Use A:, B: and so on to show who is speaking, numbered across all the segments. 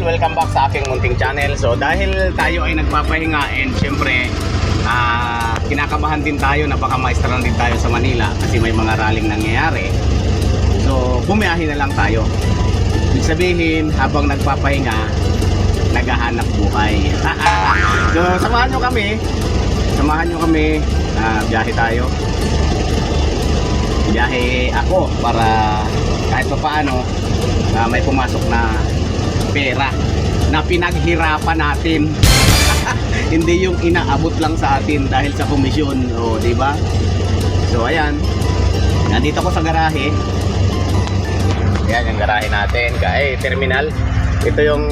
A: idol, welcome back sa aking munting channel. So dahil tayo ay nagpapahinga and syempre ah, kinakabahan din tayo na baka maestran din tayo sa Manila kasi may mga rallying nangyayari. So bumiyahe na lang tayo. Ibig sabihin habang nagpapahinga, naghahanap buhay. so samahan nyo kami. Samahan nyo kami. ah, biyahe tayo. Biyahe ako para kahit pa paano na may pumasok na pera na pinaghirapan natin. Hindi yung inaabot lang sa atin dahil sa komisyon, o di ba? So ayan. Nandito ko sa garahe. Yan yung garahe natin, kay terminal. Ito yung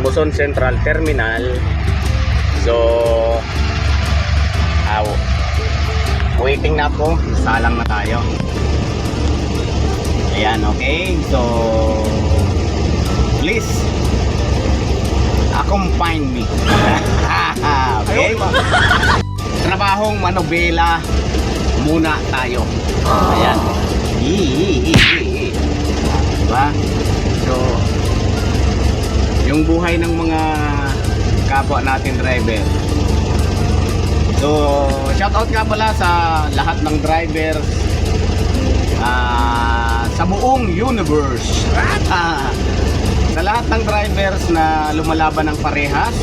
A: Buson Central Terminal. So aw waiting na po. Salang na tayo. Ayan, okay. So please accompany me. okay? Trabahong manobela muna tayo. Ayan. Hihihihi. Diba? So, yung buhay ng mga kapwa natin driver. So, shout out nga pala sa lahat ng drivers ah, sa buong universe. Ah, sa lahat ng drivers na lumalaban ng parehas.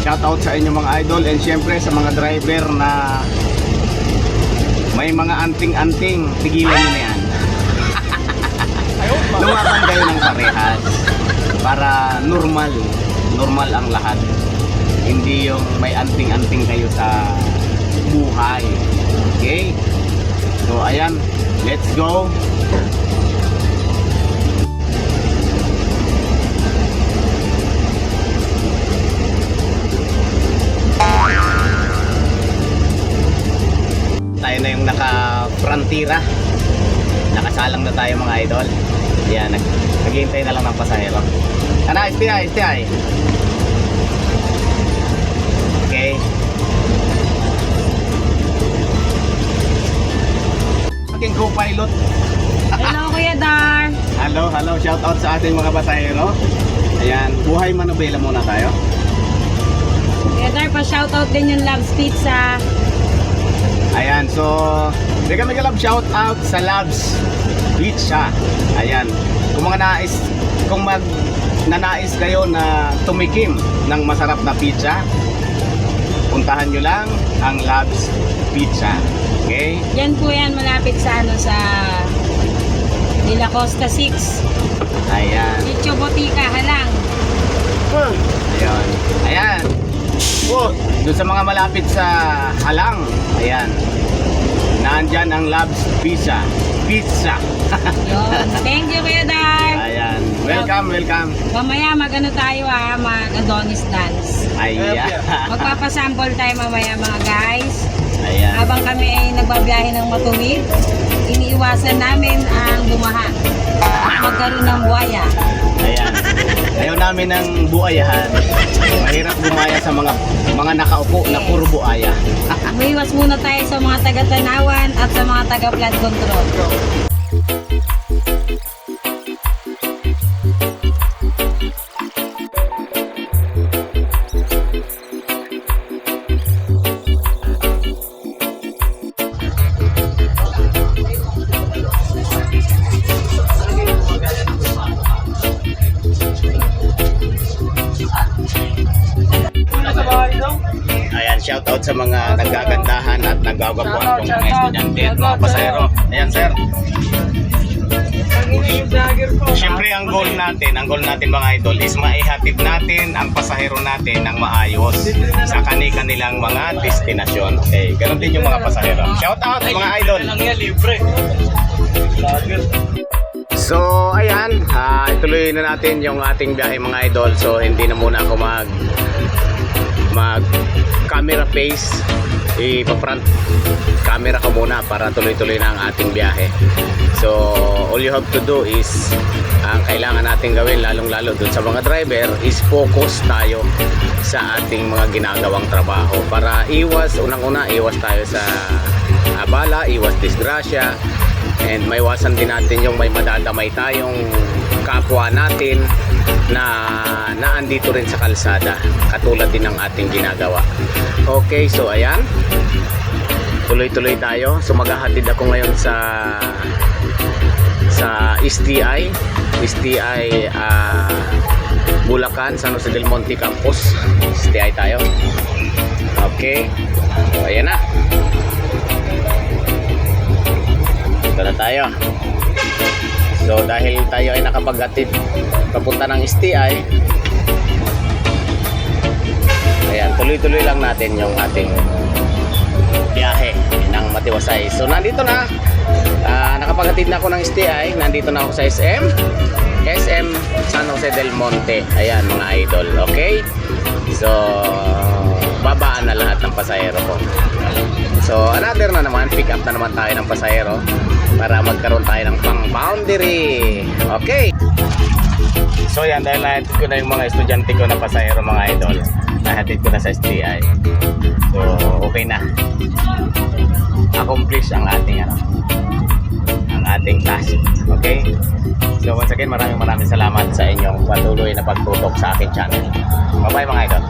A: Shout out sa inyo mga idol and syempre sa mga driver na may mga anting-anting, tigilan nyo na yan. Lumaban kayo ng parehas para normal, normal ang lahat. Hindi yung may anting-anting kayo sa buhay. Okay? So ayan, let's go. Nakasalang na tayo mga idol. Yan nag naghihintay na lang ng pasahero. Ano STI STI okay. Aking co-pilot.
B: Hello, Kuya Dar.
A: hello hello. Shout out sa ating mga pasahero. Ayan buhay manobela muna tayo.
B: Kuya Dar, pa-shoutout din yung Love's Pizza.
A: Ayan, so bigyan mga love shout out sa Labs Pizza. Ayan. Kung mga nais kung mag nanais kayo na tumikim ng masarap na pizza, puntahan nyo lang ang Labs Pizza. Okay?
B: Yan po yan, malapit sa ano, sa De La Costa 6.
A: Ayan.
B: Chicho Botica, halang.
A: Ayan. Ayan. Oh, doon sa mga malapit sa Halang. Ayan. Nandyan ang Labs Pizza. Pizza.
B: Yun. Thank you, Kuya Dar.
A: Ayan. Welcome, welcome.
B: Mamaya mag-ano tayo ha, mag-Adonis dance.
A: Ayan.
B: Magpapasample tayo mamaya mga guys.
A: Ayan.
B: Habang kami ay nagbabiyahe ng matuwid, iniiwasan namin ang bumaha. At magkaroon ng buhaya.
A: Ayan. Ayaw namin ng buayahan. Mahirap bumaya sa mga mga nakaupo na puro buaya.
B: Umiwas muna tayo sa mga taga-tanawan at sa mga taga-flood control.
A: Sa mga nagagandahan at nagagwapuan kong mga estudyante at mga pasahero. Ayan, sir. Siyempre, ang goal natin, ang goal natin mga idol is maihatid natin ang pasahero natin ng maayos sa kani-kanilang mga destinasyon. Okay, ganun din yung mga pasahero. Shout out mga idol. So, ayan, ah, ituloy na natin yung ating biyahe mga idol. So, hindi na muna ako mag mag camera face ipa-front camera ko muna para tuloy-tuloy na ang ating biyahe. So, all you have to do is ang kailangan natin gawin lalong-lalo dun sa mga driver is focus tayo sa ating mga ginagawang trabaho para iwas, unang-una, iwas tayo sa abala, iwas disgrasya and maiwasan din natin yung may madadamay tayong kapwa natin na naandito rin sa kalsada katulad din ng ating ginagawa. Okay so ayan. Tuloy-tuloy tayo. So maghahatid ako ngayon sa sa STI STI ah, Bulacan San Jose del Monte Campus STI tayo. Okay. So ayan na tayo. So dahil tayo ay nakapaghatid papunta ng STI ayan tuloy-tuloy lang natin yung ating biyahe ng Matiwasay. So nandito na. Ah, nakapaghatid na ako ng STI nandito na ako sa SM SM San Jose del Monte. Ayan mga idol. Okay? So babaan na lahat ng pasahero ko so another na naman pick up na naman tayo ng pasahero para magkaroon tayo ng pang boundary okay so yan dahil nahatid ko na yung mga estudyante ko na pasahero mga idol nahatid ko na sa STI so okay na accomplish ang ating ano ang ating task. Okay? So once again, maraming maraming salamat sa inyong patuloy na pagtutok sa aking channel. Bye-bye mga idol.